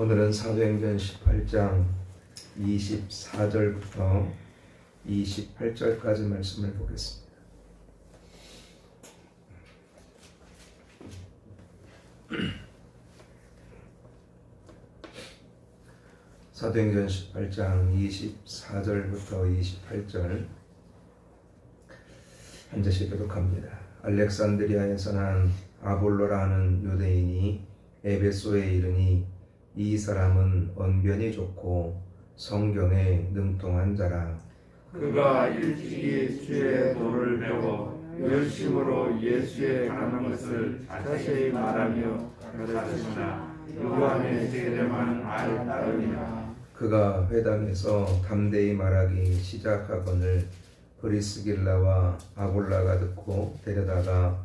오늘은 사도행전 18장 24절부터 28절까지 말씀을 보겠습니다. 사도행전 18장 24절부터 28절 한 절씩 교독합니다. 알렉산드리아에서 난 아볼로라는 유대인이 에베소에 이르니 이 사람은 언변이 좋고 성경에 능통한 자라. 그가 일찍이 주의 도를 배워 열심으로 예수에 가는 것을 자세히 말하며 가르치나 요한의 세례만 알 따르니라. 그가 회당에서 담대히 말하기 시작하거늘 브리스길라와 아볼라가 듣고 데려다가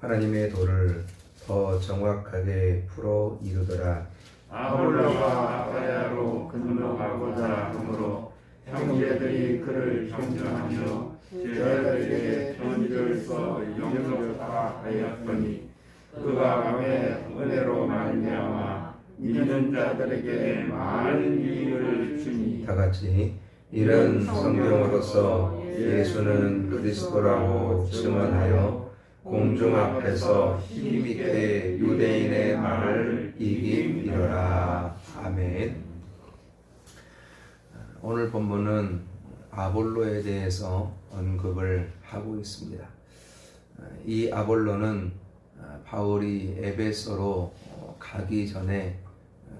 하나님의 도를 더 정확하게 풀어 이루더라 아볼로가 아가야로 건너가고자 하므로 형제들이 그를 경전하며 저희들에게 편지를 써 영접하 하였더니 그가 밤에 은혜로 말미암아 믿는 자들에게 많은 이익을 주니 다 같이 이런 성경으로서 예수는 그리스도라고 증언하여 공중 앞에서 힘있게 유대인의 말을 이기리라 아멘. 오늘 본문은 아볼로에 대해서 언급을 하고 있습니다. 이 아볼로는 바울이 에베소로 가기 전에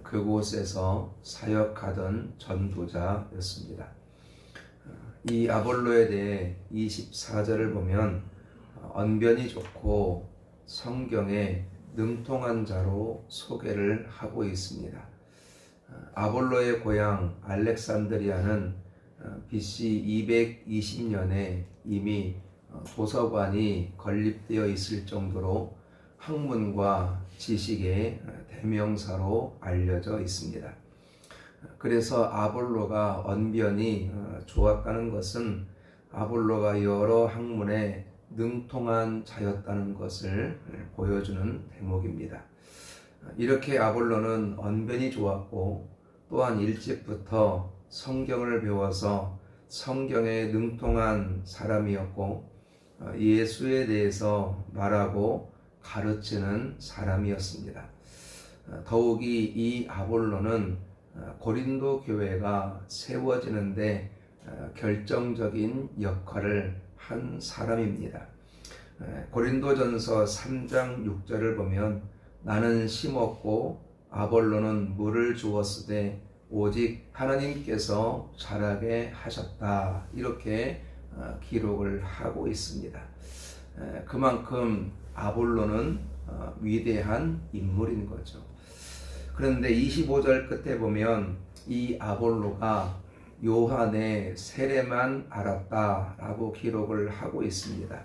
그곳에서 사역하던 전도자였습니다. 이 아볼로에 대해 24절을 보면 언변이 좋고 성경에 능통한 자로 소개를 하고 있습니다. 아볼로의 고향 알렉산드리아는 BC 220년에 이미 도서관이 건립되어 있을 정도로 학문과 지식의 대명사로 알려져 있습니다. 그래서 아볼로가 언변이 좋았다는 것은 아볼로가 여러 학문에 능통한 자였다는 것을 보여주는 대목입니다. 이렇게 아볼로는 언변이 좋았고 또한 일찍부터 성경을 배워서 성경에 능통한 사람이었고 예수에 대해서 말하고 가르치는 사람이었습니다. 더욱이 이 아볼로는 고린도 교회가 세워지는데 결정적인 역할을 한 사람입니다. 고린도전서 3장 6절을 보면 나는 심었고 아볼로는 물을 주었으되 오직 하나님께서 자라게 하셨다 이렇게 기록을 하고 있습니다. 그만큼 아볼로는 위대한 인물인 거죠. 그런데 25절 끝에 보면 이 아볼로가 요한의 세례만 알았다라고 기록을 하고 있습니다.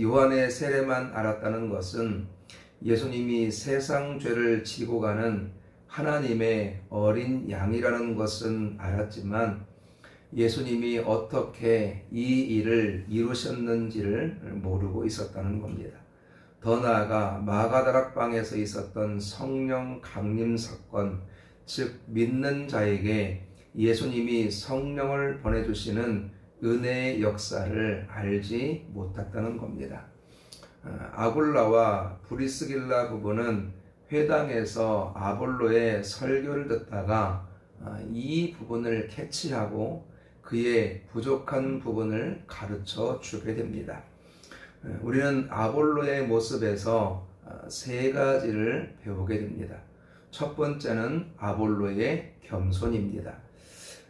요한의 세례만 알았다는 것은 예수님이 세상 죄를 지고 가는 하나님의 어린 양이라는 것은 알았지만 예수님이 어떻게 이 일을 이루셨는지를 모르고 있었다는 겁니다. 더 나아가 마가다락방에서 있었던 성령 강림 사건, 즉 믿는 자에게 예수님이 성령을 보내주시는 은혜의 역사를 알지 못했다는 겁니다. 아굴라와 브리스길라 부부는 회당에서 아볼로의 설교를 듣다가 이 부분을 캐치하고 그의 부족한 부분을 가르쳐 주게 됩니다. 우리는 아볼로의 모습에서 세 가지를 배우게 됩니다. 첫 번째는 아볼로의 겸손입니다.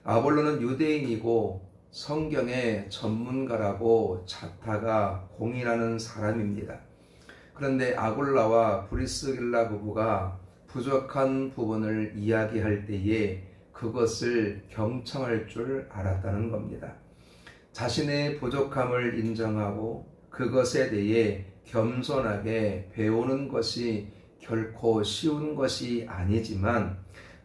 아볼로는 유대인이고 성경의 전문가라고 자타가 공인하는 사람입니다. 그런데 아골라와 브리스길라 부부가 부족한 부분을 이야기할 때에 그것을 경청할 줄 알았다는 겁니다. 자신의 부족함을 인정하고 그것에 대해 겸손하게 배우는 것이 결코 쉬운 것이 아니지만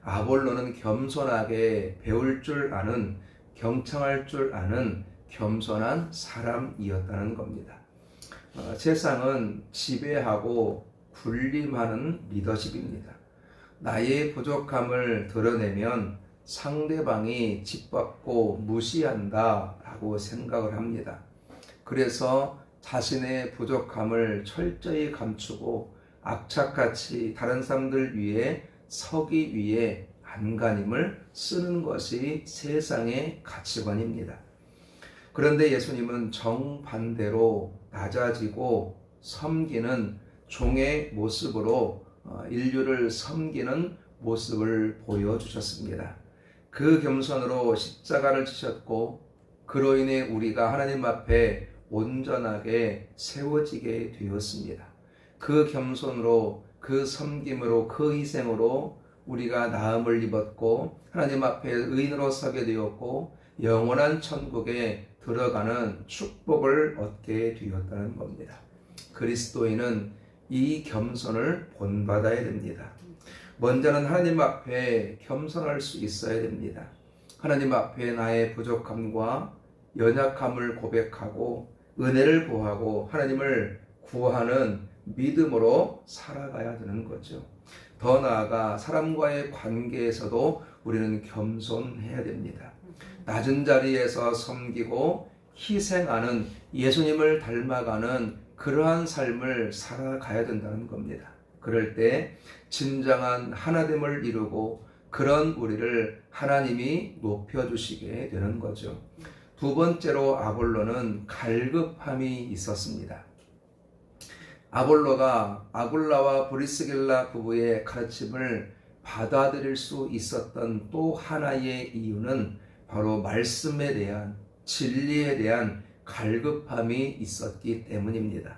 아볼로는 겸손하게 배울 줄 아는 경청할 줄 아는 겸손한 사람이었다는 겁니다. 어, 세상은 지배하고 군림하는 리더십입니다. 나의 부족함을 드러내면 상대방이 짓밟고 무시한다 라고 생각을 합니다. 그래서 자신의 부족함을 철저히 감추고 악착같이 다른 사람들 위해 서기 위해 안간힘을 쓰는 것이 세상의 가치관입니다. 그런데 예수님은 정반대로 낮아지고 섬기는 종의 모습으로 어, 인류를 섬기는 모습을 보여주셨습니다. 그 겸손으로 십자가를 지셨고 그로 인해 우리가 하나님 앞에 온전하게 세워지게 되었습니다. 그 겸손으로 그 섬김으로 그 희생으로 우리가 나음을 입었고 하나님 앞에 의인으로 서게 되었고 영원한 천국에 들어가는 축복을 얻게 되었다는 겁니다. 그리스도인은 이 겸손을 본받아야 됩니다. 먼저는 하나님 앞에 겸손할 수 있어야 됩니다. 하나님 앞에 나의 부족함과 연약함을 고백하고 은혜를 구하고 하나님을 구하는 믿음으로 살아가야 되는 거죠. 더 나아가 사람과의 관계에서도 우리는 겸손해야 됩니다. 낮은 자리에서 섬기고 희생하는 예수님을 닮아가는 그러한 삶을 살아가야 된다는 겁니다. 그럴 때 진정한 하나됨을 이루고 그런 우리를 하나님이 높여주시게 되는 거죠. 두 번째로 아볼로는 갈급함이 있었습니다. 아볼로가 아굴라와 브리스길라 부부의 가르침을 받아들일 수 있었던 또 하나의 이유는 바로 말씀에 대한 진리에 대한 갈급함이 있었기 때문입니다.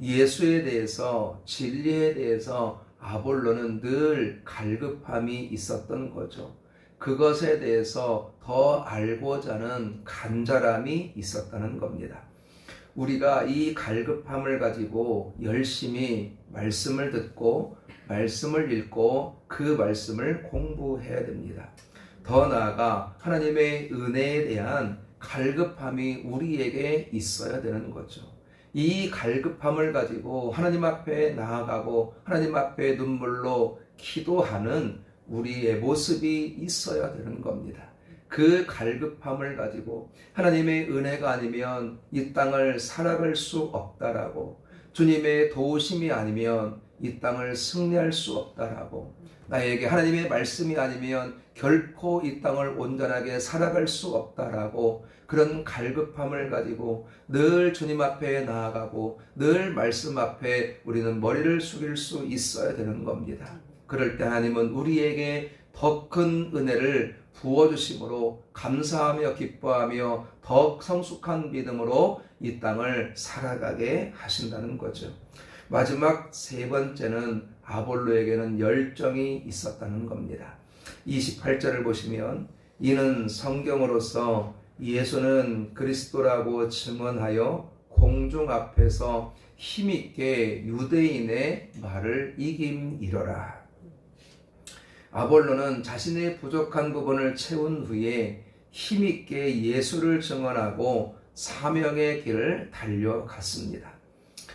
예수에 대해서 진리에 대해서 아볼로는 늘 갈급함이 있었던 거죠. 그것에 대해서 더 알고자 하는 간절함이 있었다는 겁니다. 우리가 이 갈급함을 가지고 열심히 말씀을 듣고 말씀을 읽고 그 말씀을 공부해야 됩니다. 더 나아가 하나님의 은혜에 대한 갈급함이 우리에게 있어야 되는 거죠. 이 갈급함을 가지고 하나님 앞에 나아가고 하나님 앞에 눈물로 기도하는 우리의 모습이 있어야 되는 겁니다. 그 갈급함을 가지고 하나님의 은혜가 아니면 이 땅을 살아갈 수 없다라고 주님의 도우심이 아니면 이 땅을 승리할 수 없다라고 나에게 하나님의 말씀이 아니면 결코 이 땅을 온전하게 살아갈 수 없다라고 그런 갈급함을 가지고 늘 주님 앞에 나아가고 늘 말씀 앞에 우리는 머리를 숙일 수 있어야 되는 겁니다. 그럴 때 하나님은 우리에게 더 큰 은혜를 부어주심으로 감사하며 기뻐하며 더 성숙한 믿음으로 이 땅을 살아가게 하신다는 거죠. 마지막 세 번째는 아볼로에게는 열정이 있었다는 겁니다. 28절을 보시면 이는 성경으로서 예수는 그리스도라고 증언하여 공중 앞에서 힘있게 유대인의 말을 이김이러라. 아볼로는 자신의 부족한 부분을 채운 후에 힘있게 예수를 증언하고 사명의 길을 달려갔습니다.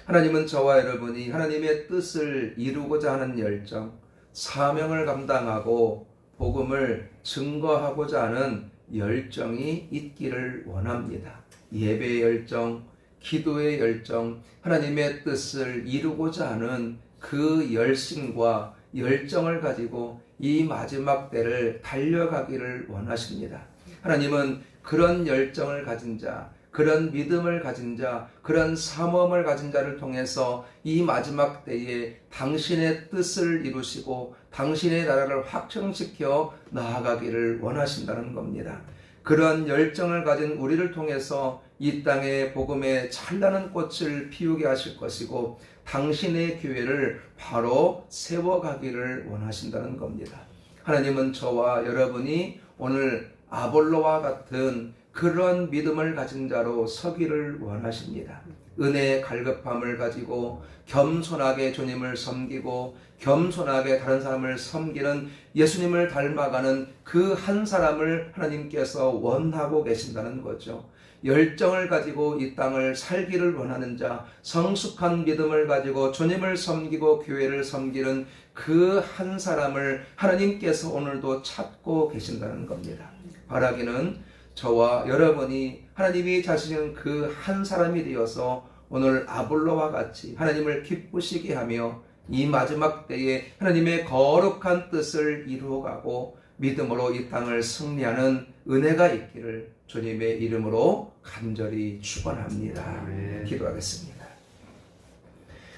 하나님은 저와 여러분이 하나님의 뜻을 이루고자 하는 열정, 사명을 감당하고 복음을 증거하고자 하는 열정이 있기를 원합니다. 예배의 열정, 기도의 열정, 하나님의 뜻을 이루고자 하는 그 열심과 열정을 가지고 이 마지막 때를 달려가기를 원하십니다. 하나님은 그런 열정을 가진 자, 그런 믿음을 가진 자, 그런 사모함을 가진 자를 통해서 이 마지막 때에 당신의 뜻을 이루시고 당신의 나라를 확정시켜 나아가기를 원하신다는 겁니다. 그런 열정을 가진 우리를 통해서 이 땅에 복음의 찬란한 꽃을 피우게 하실 것이고 당신의 교회를 바로 세워가기를 원하신다는 겁니다. 하나님은 저와 여러분이 오늘 아볼로와 같은 그런 믿음을 가진 자로 서기를 원하십니다. 은혜의 갈급함을 가지고 겸손하게 주님을 섬기고 겸손하게 다른 사람을 섬기는 예수님을 닮아가는 그 한 사람을 하나님께서 원하고 계신다는 거죠. 열정을 가지고 이 땅을 살기를 원하는 자, 성숙한 믿음을 가지고 주님을 섬기고 교회를 섬기는 그 한 사람을 하나님께서 오늘도 찾고 계신다는 겁니다. 바라기는 저와 여러분이 하나님이 자신은 그 한 사람이 되어서 오늘 아볼로와 같이 하나님을 기쁘시게 하며 이 마지막 때에 하나님의 거룩한 뜻을 이루어가고 믿음으로 이 땅을 승리하는 은혜가 있기를 주님의 이름으로 간절히 축원합니다. 기도하겠습니다.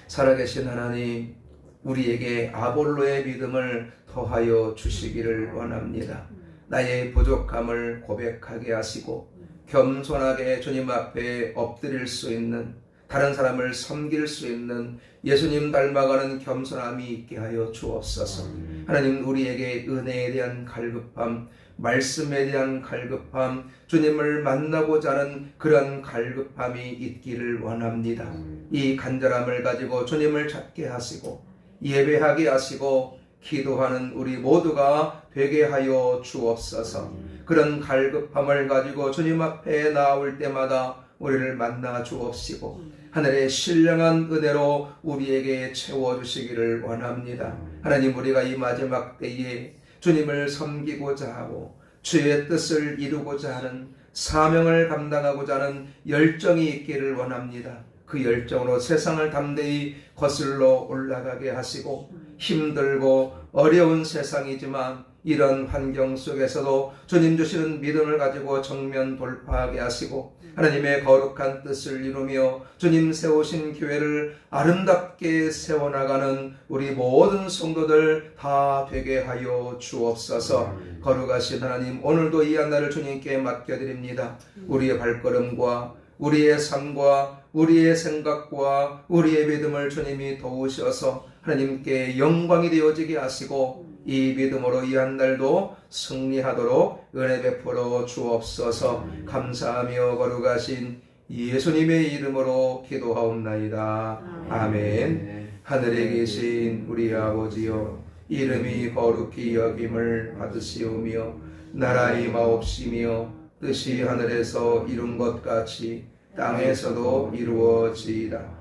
살아계신 하나님, 우리에게 아볼로의 믿음을 더하여 주시기를 원합니다. 나의 부족함을 고백하게 하시고 겸손하게 주님 앞에 엎드릴 수 있는 다른 사람을 섬길 수 있는 예수님 닮아가는 겸손함이 있게 하여 주옵소서. 하나님 우리에게 은혜에 대한 갈급함, 말씀에 대한 갈급함, 주님을 만나고자 하는 그런 갈급함이 있기를 원합니다. 이 간절함을 가지고 주님을 찾게 하시고 예배하게 하시고 기도하는 우리 모두가 되게 하여 주옵소서. 그런 갈급함을 가지고 주님 앞에 나올 때마다 우리를 만나 주옵시고 하늘의 신령한 은혜로 우리에게 채워 주시기를 원합니다. 하나님 우리가 이 마지막 때에 주님을 섬기고자 하고 주의 뜻을 이루고자 하는 사명을 감당하고자 하는 열정이 있기를 원합니다. 그 열정으로 세상을 담대히 거슬러 올라가게 하시고 힘들고 어려운 세상이지만 이런 환경 속에서도 주님 주시는 믿음을 가지고 정면 돌파하게 하시고 하나님의 거룩한 뜻을 이루며 주님 세우신 교회를 아름답게 세워나가는 우리 모든 성도들 다 되게 하여 주옵소서. 거룩하신 하나님 오늘도 이 한날을 주님께 맡겨드립니다. 우리의 발걸음과 우리의 삶과 우리의 생각과 우리의 믿음을 주님이 도우셔서 하나님께 영광이 되어지게 하시고 이 믿음으로 이 한 날도 승리하도록 은혜 베풀어 주옵소서 감사하며 거룩하신 예수님의 이름으로 기도하옵나이다. 아멘. 하늘에 계신 우리 아버지여 이름이 거룩히 여김을 받으시오며 나라의 마옵시며 뜻이 하늘에서 이룬 것 같이 땅에서도 이루어지이다.